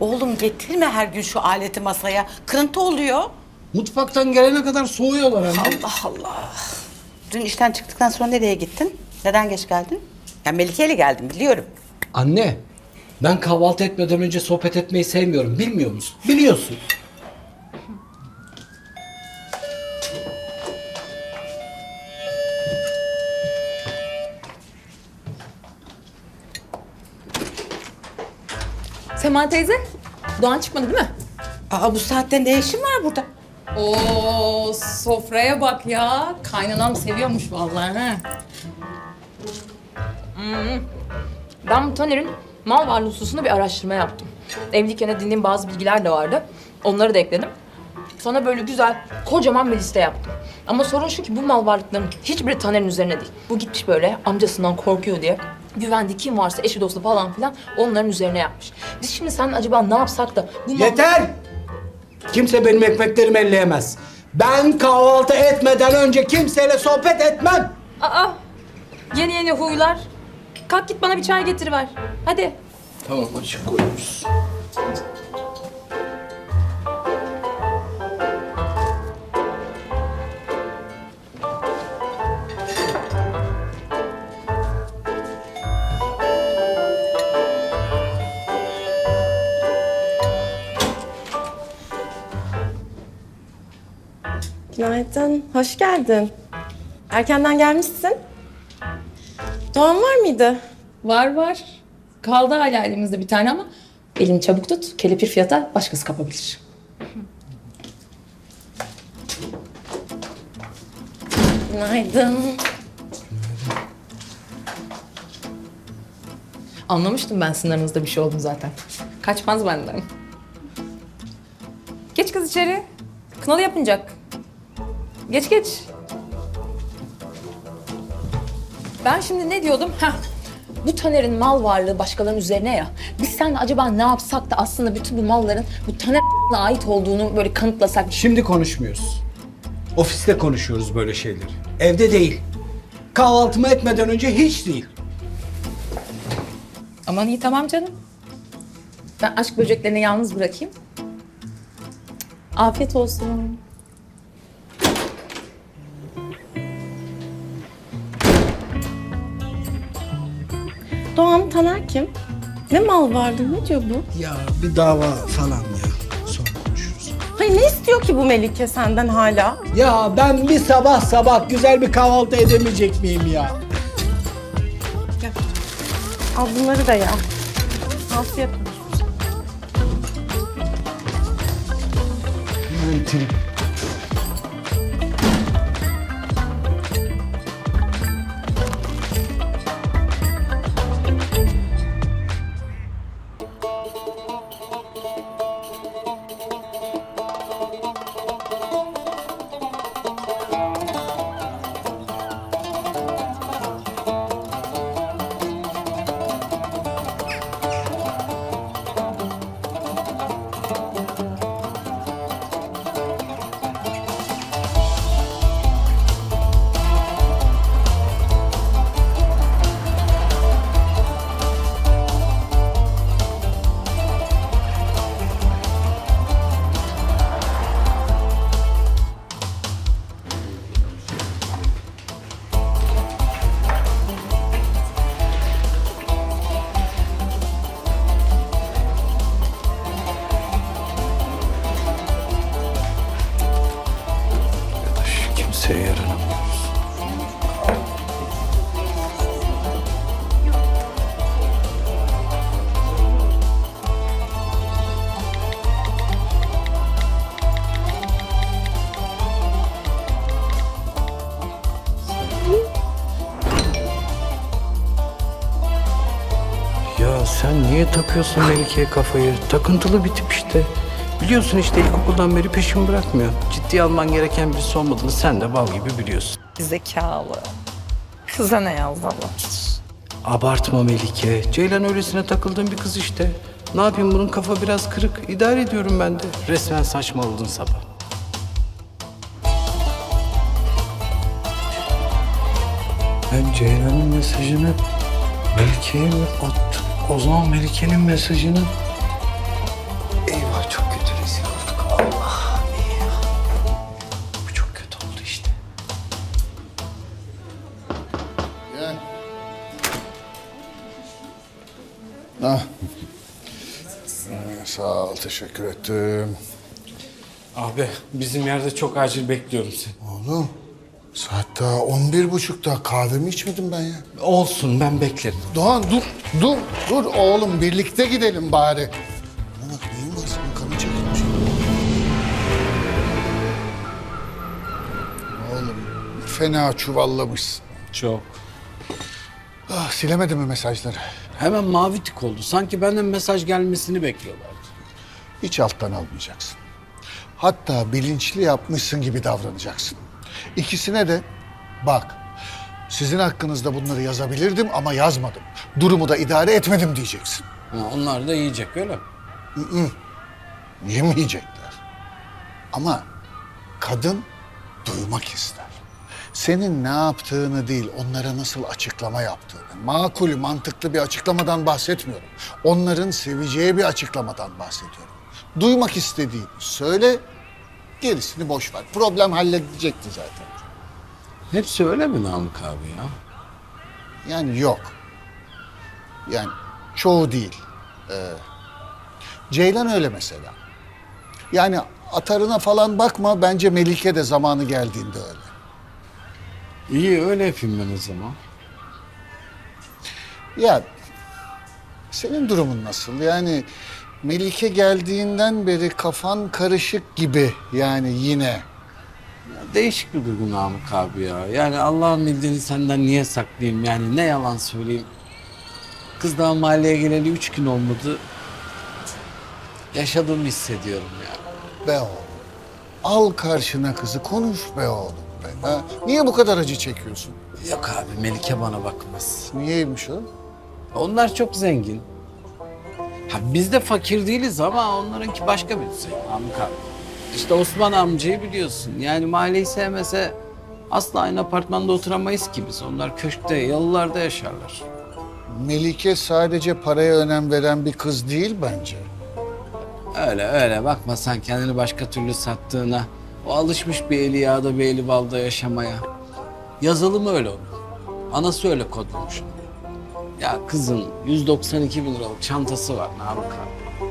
Oğlum getirme her gün şu aleti masaya. Kırıntı oluyor. Mutfaktan gelene kadar soğuyorlar anne. Allah Allah. Dün işten çıktıktan sonra nereye gittin? Neden geç geldin? Ya Melike ile geldim biliyorum. Anne, ben kahvaltı etmeden önce sohbet etmeyi sevmiyorum. Bilmiyor musun? Biliyorsun. Sema teyze, Doğan çıkmadı değil mi? Aa bu saatte ne işin var burada? Oo, sofraya bak ya. Kaynanam seviyormuş vallahi. ha. Hmm. Ben bu Taner'in mal varlığı hususunda bir araştırma yaptım. Evliyken edindiğim bazı bilgiler de vardı. Onları da ekledim. Sana böyle güzel, kocaman bir liste yaptım. Ama sorun şu ki bu mal varlıkların hiçbiri Taner'in üzerine değil. Bu gitmiş böyle amcasından korkuyor diye güvendiği kim varsa eşi dostu falan filan onların üzerine yapmış. Biz şimdi sen acaba ne yapsak da bu Yeter! Kimse benim ekmeklerimi elleyemez. Ben kahvaltı etmeden önce kimseyle sohbet etmem. Aa, yeni yeni huylar. Kalk git bana bir çay getiriver. Hadi. Tamam açık koyuyoruz. Günaydın, hoş geldin. Erkenden gelmişsin. Doğan var mıydı? Var var. Kaldı hala elimizde bir tane ama elini çabuk tut. Kelepir fiyata başkası kapabilir. Günaydın. Anlamıştım ben sizin aranızda bir şey olduğunu zaten. Kaçmaz benden. Geç kız içeri. Kınalı yapınacak. Geç geç. Ben şimdi ne diyordum? Heh. Bu Taner'in mal varlığı başkalarının üzerine ya. Biz seninle acaba ne yapsak da aslında bütün bu malların bu Taner'e ait olduğunu böyle kanıtlasak. Şimdi konuşmuyoruz. Ofiste konuşuyoruz böyle şeyleri. Evde değil. Kahvaltımı etmeden önce hiç değil. Aman iyi tamam canım. Ben aşk böceklerini yalnız bırakayım. Afiyet olsun. Doğan Taner kim? Ne mal vardı, ne diyor bu? Ya bir dava falan ya. Sonra konuşuruz. Hayır ne istiyor ki bu Melike senden hala? Ya ben bir sabah sabah güzel bir kahvaltı edemeyecek miyim ya? Al bunları da ya. Afiyet olsun. Ben trip. Takıyorsun Melike'ye kafayı? Takıntılı bir tip işte. Biliyorsun işte ilkokuldan beri peşimi bırakmıyor. Ciddiye alman gereken birisi olmadığını sen de bal gibi biliyorsun. Zekalı. Kıza ne yazdı? Abartma Melike. Ceylan öylesine takıldığın bir kız işte. Ne yapayım bunun kafa biraz kırık. İdare ediyorum ben de. Resmen saçmaladın sabah. Ben Ceylan'ın mesajını Melike'ye mi attım? O zaman Melike'nin mesajını... Eyvah çok kötü rezil olduk. Allah eyvah. Bu çok kötü oldu işte. Gel. Ah. Sağ ol, teşekkür ettim. Abi bizim yerde çok acil bekliyorum seni. Oğlum saat daha on bir buçukta. Kahvemi içmedim ben ya. Olsun ben beklerim. Doğan dur, dur, dur oğlum. Birlikte gidelim bari. Bana bak neyin var senin kanın çekilmiş. Oğlum, fena çuvallamışsın. Çok. Ah, silemedin mi mesajları? Hemen mavi tik oldu. Sanki benden mesaj gelmesini bekliyorlardı. Hiç alttan almayacaksın. Hatta bilinçli yapmışsın gibi davranacaksın. İkisine de bak sizin hakkınızda bunları yazabilirdim ama yazmadım. Durumu da idare etmedim diyeceksin. Ha, onlar da yiyecek öyle mi? Yemeyecekler. Ama kadın duymak ister. Senin ne yaptığını değil, onlara nasıl açıklama yaptığını. Makul, mantıklı bir açıklamadan bahsetmiyorum. Onların seveceği bir açıklamadan bahsediyorum. Duymak istediğini söyle, gerisini boş ver. Problem halledecekti zaten. Hepsi öyle mi Namık abi ya? Yani yok. Yani çoğu değil. Ee, Ceylan öyle mesela. Yani atarına falan bakma. Bence Melike de zamanı geldiğinde öyle. İyi öyle yapayım ben o zaman. Ya senin durumun nasıl? Yani Melike geldiğinden beri kafan karışık gibi yani yine. Değişik bir duygu Namık abi ya. Yani Allah'ın bildiğini senden niye saklayayım? Yani ne yalan söyleyeyim. Kız daha mahalleye geleli üç gün olmadı. Yaşadığımı hissediyorum ya. Be oğlum. Al karşına kızı konuş be oğlum be. Ha? Niye bu kadar acı çekiyorsun? Yok abi Melike bana bakmaz. Niyeymiş o? Onlar çok zengin. Ha biz de fakir değiliz ama onlarınki başka bir düzey Namık abi. İşte Osman amcayı biliyorsun. Yani mahalleyi sevmese asla aynı apartmanda oturamayız ki biz. Onlar köşkte, yalılarda yaşarlar. Melike sadece paraya önem veren bir kız değil bence. Öyle öyle bakma sen kendini başka türlü sattığına. O alışmış bir eli yağda bir eli balda yaşamaya. Yazılı mı öyle onun? Anası öyle kodlamış onu. Ya kızın 192 bin liralık çantası var Namık abi.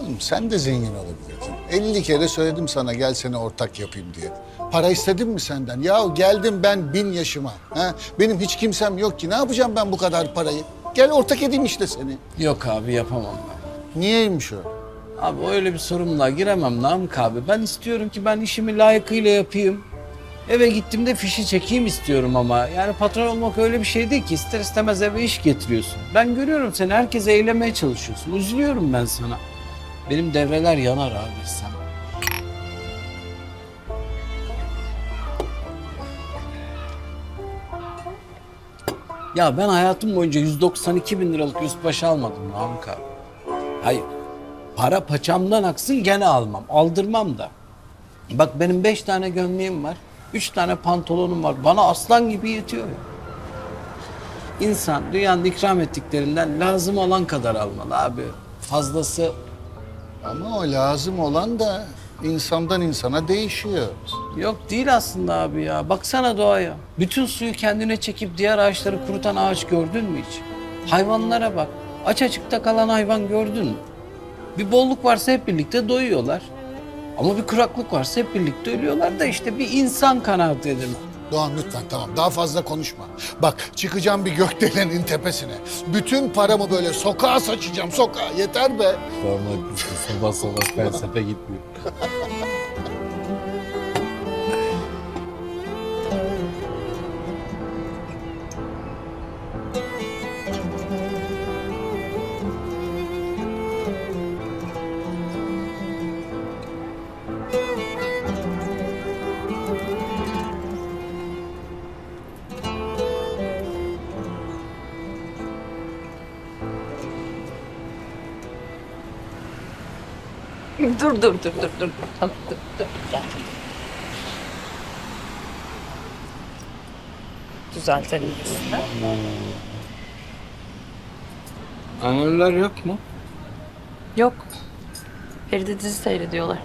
Oğlum sen de zengin olabilirdin. 50 kere söyledim sana gel seni ortak yapayım diye. Para istedim mi senden? Ya geldim ben bin yaşıma. Ha? Benim hiç kimsem yok ki. Ne yapacağım ben bu kadar parayı? Gel ortak edeyim işte seni. Yok abi yapamam ben. Niyeymiş o? Abi öyle bir sorumluluğa giremem Namık abi. Ben istiyorum ki ben işimi layıkıyla yapayım. Eve gittiğimde fişi çekeyim istiyorum ama. Yani patron olmak öyle bir şey değil ki. İster istemez eve iş getiriyorsun. Ben görüyorum seni herkese eylemeye çalışıyorsun. Üzülüyorum ben sana. Benim devreler yanar abi sen. Ya ben hayatım boyunca 192 bin liralık üst baş almadım Namık abi. Hayır. Para paçamdan aksın gene almam. Aldırmam da. Bak benim beş tane gömleğim var. Üç tane pantolonum var. Bana aslan gibi yetiyor ya. İnsan dünyanın ikram ettiklerinden lazım olan kadar almalı abi. Fazlası Ama o lazım olan da insandan insana değişiyor. yok değil aslında abi ya. Baksana doğaya. Bütün suyu kendine çekip diğer ağaçları kurutan ağaç gördün mü hiç? Hayvanlara bak. Aç açıkta kalan hayvan gördün mü? Bir bolluk varsa hep birlikte doyuyorlar. Ama bir kuraklık varsa hep birlikte ölüyorlar da işte bir insan kanaat edin. Doğan lütfen tamam daha fazla konuşma. Bak çıkacağım bir gökdelenin tepesine. Bütün paramı böyle sokağa saçacağım sokağa. Yeter be. Sorma sabah sabah felsefe gitmiyor. Dur dur dur dur dur. Tamam dur dur. Gel. Düzeltelim üstüne. Anneler yok mu? Yok. Feride dizi seyrediyorlar.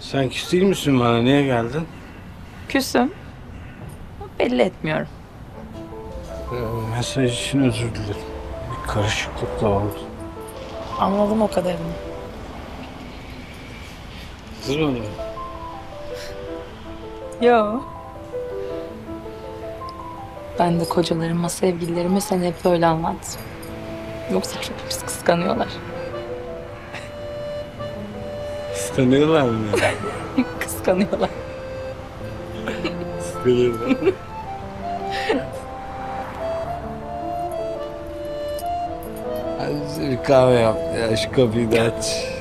Sen küs değil misin bana? Niye geldin? Küsüm. Belli etmiyorum. Ee, Mesaj için özür dilerim. Bir karışıklık da oldu. Anladım o kadarını. Kızır mı? Yo. Ben de kocalarıma, sevgililerime sen hep böyle anlat. Yoksa çok pis kıskanıyorlar. Kıskanıyorlar mı? kıskanıyorlar. Kıskanıyorlar. Hadi bir kahve yap ya. Şu kapıyı da aç.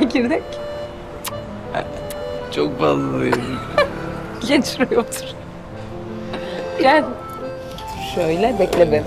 Çekirdek. Çok fazla yedim. Geç şuraya otur. Gel. Şöyle bekle beni.